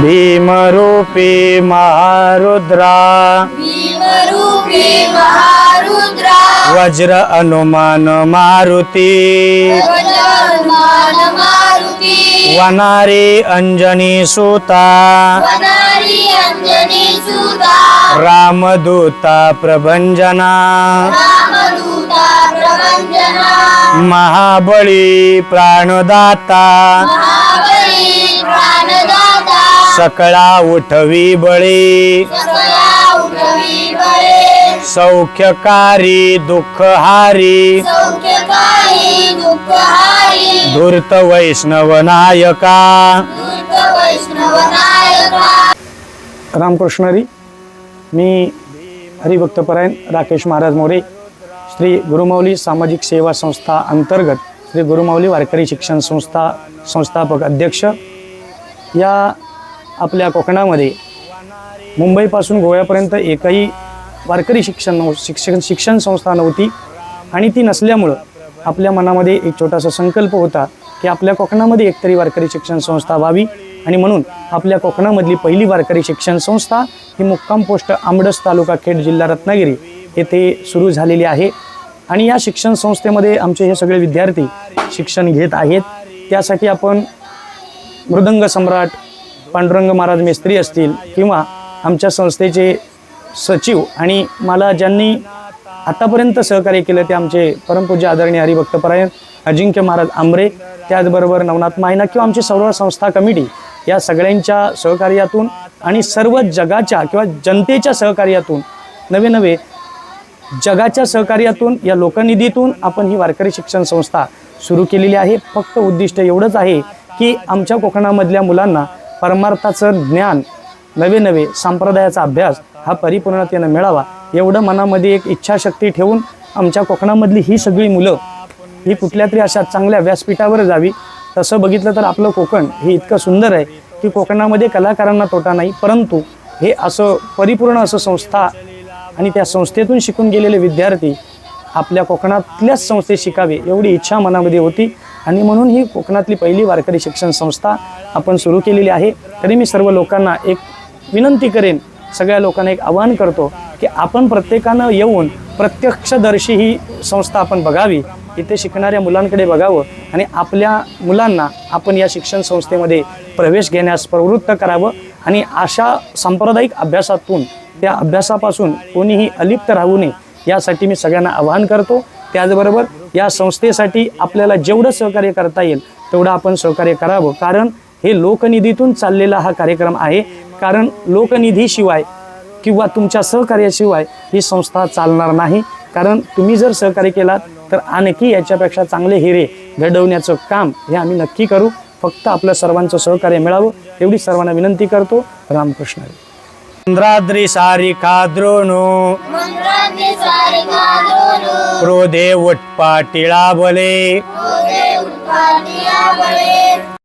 भीमरूपी महारुद्रा। भीमरूपी महारुद्रा। वज्र हनुमान मारुती। वनारी अंजनी सुता। वनारी अंजनी सुता। रामदूता प्रभंजना। महाबळी प्राणदाता। सकळा उठवी बळी. सौख्यकारी दुःखहारी. सौख्यकारी दुःखहारी. धूर्त वैष्णव नायका. दूत वैष्णव नायका. रामकृष्णरी मी हरिभक्तपरायण राकेश महाराज मोरे श्री गुरुमाऊली सामाजिक सेवा संस्था अंतर्गत श्री गुरुमाऊली वारकरी शिक्षण संस्था संस्थापक अध्यक्ष. या आपल्या कोकणामध्ये. मुंबईपासून गोव्यापर्यंत एकही वारकरी शिक्षण नव शिक्षण शिक्षण संस्था नव्हती. आणि ती नसल्यामुळं आपल्या मनामध्ये एक छोटासा संकल्प होता की आपल्या कोकणामध्ये एकतरी वारकरी शिक्षण संस्था व्हावी. आणि म्हणून आपल्या कोकणामधली पहिली वारकरी शिक्षण संस्था ही मुक्काम पोस्ट आंबडस तालुका खेड जिल्हा रत्नागिरी येथे सुरू झालेली आहे. आणि या शिक्षण संस्थेमध्ये आमचे हे सगळे विद्यार्थी शिक्षण घेत आहेत. त्यासाठी आपण मृदंग सम्राट पांडुरंग महाराज मेस्त्री असतील किंवा आमच्या संस्थेचे सचिव आणि मला ज्यांनी आतापर्यंत सहकार्य केलं ते आमचे परमपूज्य आदरणीय हरिभक्तपरायण अजिंक्य महाराज आंबरे त्याचबरोबर नवनाथ मायना किंवा आमची सर्व संस्था कमिटी या सगळ्यांच्या सहकार्यातून आणि सर्व जगाच्या किंवा जनतेच्या सहकार्यातून नवे नवे जगाच्या सहकार्यातून या लोकनिधीतून आपण ही वारकरी शिक्षण संस्था सुरू केलेली आहे. फक्त उद्दिष्ट एवढंच आहे की आमच्या कोकणामधल्या मुलांना परमार्थाचं ज्ञान नवे नवे संप्रदायाचा अभ्यास हा परिपूर्णतेनं मिळावा एवढं मनामध्ये एक इच्छाशक्ती ठेवून आमच्या कोकणामधली ही सगळी मुलं ही कुठल्या तरी अशा चांगल्या व्यासपीठावर जावी तसं बघितलं तर आपलं कोकण हे इतकं सुंदर आहे की कोकणामध्ये कलाकारांना तोटा नाही परंतु हे असं परिपूर्ण असं संस्था आणि त्या संस्थेतून शिकून गेलेले विद्यार्थी आपल्या कोकणातल्याच संस्थेत शिकावे एवढी इच्छा मनामध्ये होती. आणि म्हणून ही कोकणातली पहिली वारकरी शिक्षण संस्था आपण सुरू केलेली आहे. तरी मी सर्व लोकांना एक विनंती करेन सगळ्या लोकांना एक आवाहन करतो की आपण प्रत्येकानं येऊन प्रत्यक्षदर्शी ही संस्था आपण बघावी. इथे शिकणाऱ्या मुलांकडे बघावं आणि आपल्या मुलांना आपण या शिक्षण संस्थेमध्ये प्रवेश घेण्यास प्रवृत्त करावं आणि अशा सांप्रदायिक अभ्यासातून त्या अभ्यासापासून कोणीही अलिप्त राहू नये यासाठी मी सगळ्यांना आवाहन करतो. त्याचबरोबर या संस्थेसाठी आपल्याला जेवढं सहकार्य करता येईल तेवढं आपण सहकार्य करावं. कारण हे लोकनिधीतून चाललेला हा कार्यक्रम आहे. कारण लोकनिधीशिवाय किंवा तुमच्या सहकार्याशिवाय ही संस्था चालणार नाही. कारण तुम्ही जर सहकार्य केलात तर आणखी याच्यापेक्षा चांगले हिरे घडवण्याचं काम हे आम्ही नक्की करू. फक्त आपलं सर्वांचं सहकार्य मिळावं एवढी सर्वांना विनंती करतो. रामकृष्ण. हरी. चंद्राद्री क्रोधे उटपाटिळा